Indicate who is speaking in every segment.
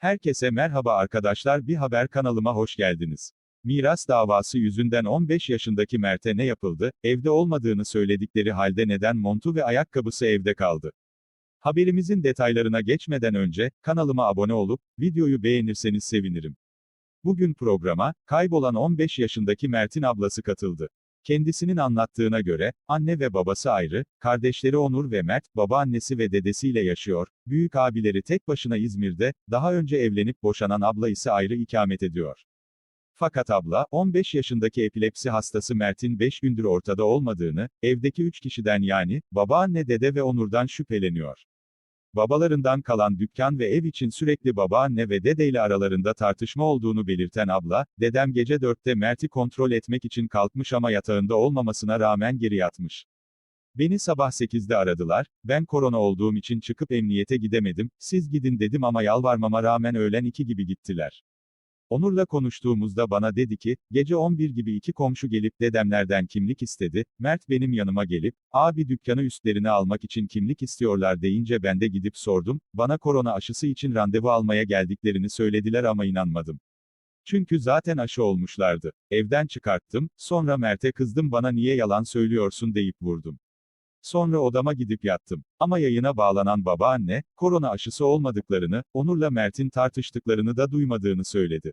Speaker 1: Herkese merhaba arkadaşlar bir haber kanalıma hoş geldiniz. Miras davası yüzünden 15 yaşındaki Mert'e ne yapıldı, evde olmadığını söyledikleri halde neden montu ve ayakkabısı evde kaldı? Haberimizin detaylarına geçmeden önce, kanalıma abone olup, videoyu beğenirseniz sevinirim. Bugün programa, kaybolan 15 yaşındaki Mert'in ablası katıldı. Kendisinin anlattığına göre, anne ve babası ayrı, kardeşleri Onur ve Mert, babaannesi ve dedesiyle yaşıyor, büyük abileri tek başına İzmir'de, daha önce evlenip boşanan abla ise ayrı ikamet ediyor. Fakat abla, 15 yaşındaki epilepsi hastası Mert'in 5 gündür ortada olmadığını, evdeki 3 kişiden yani, babaanne dede ve Onur'dan şüpheleniyor. Babalarından kalan dükkan ve ev için sürekli babaanne ve dedeyle aralarında tartışma olduğunu belirten abla, dedem gece 4'te Mert'i kontrol etmek için kalkmış ama yatağında olmamasına rağmen geri yatmış. Beni sabah 8'de aradılar, ben korona olduğum için çıkıp emniyete gidemedim, siz gidin dedim ama yalvarmama rağmen öğlen 2 gibi gittiler. Onur'la konuştuğumuzda bana dedi ki, gece 11 gibi iki komşu gelip dedemlerden kimlik istedi, Mert benim yanıma gelip, abi dükkanı üstlerine almak için kimlik istiyorlar deyince ben de gidip sordum, bana korona aşısı için randevu almaya geldiklerini söylediler ama inanmadım. Çünkü zaten aşı olmuşlardı. Evden çıkarttım, sonra Mert'e kızdım bana niye yalan söylüyorsun deyip vurdum. Sonra odama gidip yattım. Ama yayına bağlanan babaanne, korona aşısı olmadıklarını, Onur'la Mert'in tartıştıklarını da duymadığını söyledi.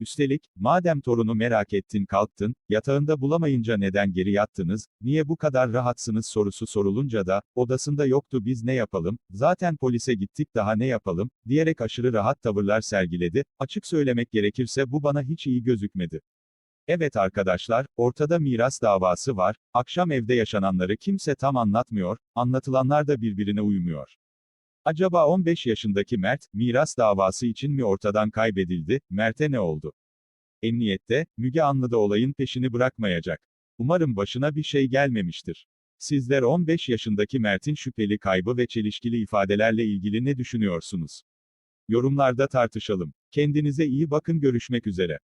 Speaker 1: Üstelik, madem torunu merak ettin kalktın, yatağında bulamayınca neden geri yattınız, niye bu kadar rahatsınız sorusu sorulunca da, odasında yoktu biz ne yapalım, zaten polise gittik daha ne yapalım, diyerek aşırı rahat tavırlar sergiledi, açık söylemek gerekirse bu bana hiç iyi gözükmedi. Evet arkadaşlar, ortada miras davası var, akşam evde yaşananları kimse tam anlatmıyor, anlatılanlar da birbirine uymuyor. Acaba 15 yaşındaki Mert, miras davası için mi ortadan kaybedildi, Mert'e ne oldu? Emniyette, Müge Anlı da olayın peşini bırakmayacak. Umarım başına bir şey gelmemiştir. Sizler 15 yaşındaki Mert'in şüpheli kaybı ve çelişkili ifadelerle ilgili ne düşünüyorsunuz? Yorumlarda tartışalım. Kendinize iyi bakın görüşmek üzere.